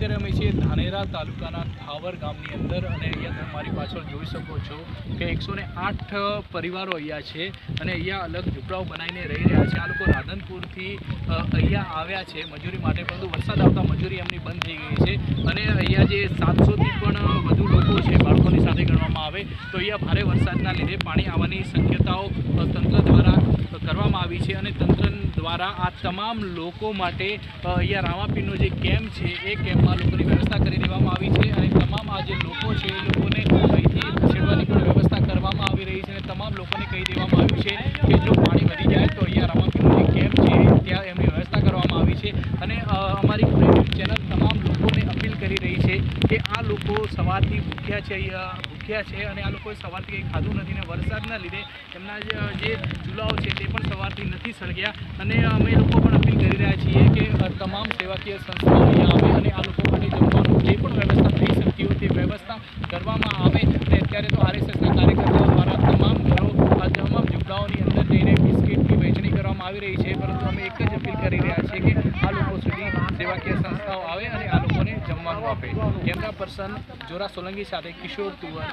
અત્યારે અમે છીએ ધાનેરા તાલુકાના ધાવર ગામની અંદર અને અહીંયા તમે મારી પાછળ જોઈ શકો છો કે એકસો આઠ પરિવારો અહીંયા છે અને અહીંયા અલગ ઝૂંપડાઓ બનાવીને રહી રહ્યા છે. આ લોકો રાધનપુરથી અહીંયા આવ્યા છે મજૂરી માટે, પરંતુ વરસાદ આવતા મજૂરી એમની બંધ થઈ ગઈ છે અને અહીંયા જે સાતસોથી પણ વધુ લોકો છે બાળકોની સાથે ગણવામાં આવે, તો અહીંયા ભારે વરસાદના લીધે પાણી આવવાની શક્યતાઓ તંત્ર દ્વારા કરવામાં આવી છે અને તંત્ર દ્વારા આ તમામ લોકો માટે અહીંયા રામાપીરનો જે કેમ્પ છે, એ કેમ્પમાં લોકોની વ્યવસ્થા કરી દેવામાં આવી છે અને તમામ આ જે લોકો છે, એ લોકોને અહીંથી ખસેડવાની પણ વ્યવસ્થા કરવામાં આવી રહી છે અને તમામ લોકોને કહી દેવામાં આવ્યું છે કે જો પાણી વધી જાય તો અહીંયા રામાપીરનો જે કેમ્પ છે, ત્યાં એમની વ્યવસ્થા કરવામાં આવી છે. અને અમારી યુટ્યુબ ચેનલ તમામ લોકોને અપીલ કરી રહી છે કે આ લોકો સવારથી ભૂખ્યા છે, અહીંયા ભૂખ્યા છે અને આ લોકોએ સવારથી કંઈ ખાધું નથી ને વરસાદના લીધે એમના જે ચૂલાઓ છે તે પણ સવારથી નથી સળગ્યા અને અમે લોકો પણ અપીલ કરી રહ્યા છીએ કે તમામ સેવાકીય સંસ્થાઓ અહીંયા આવે અને આ લોકો માટે જમવાનું જે પણ વ્યવસ્થા થઈ શકતી હોય તે વ્યવસ્થા કરવામાં આવે. અને અત્યારે તો આરએસએસના કાર્યકર્તાઓ દ્વારા તમામ ઘરો તમામ ઝૂંપડાઓની અંદર જઈને બિસ્કિટની વહેંચણી કરવામાં આવી રહી છે. પરંતુ અમે એક જ અપીલ કરી રહ્યા છીએ કે આ લોકો સુધી સેવાકીય સંસ્થાઓ આવે અને આ લોકોને જમવાનું આપે. કેમેરા પર્સન જોરા સોલંકી સાથે કિશોર તુવર.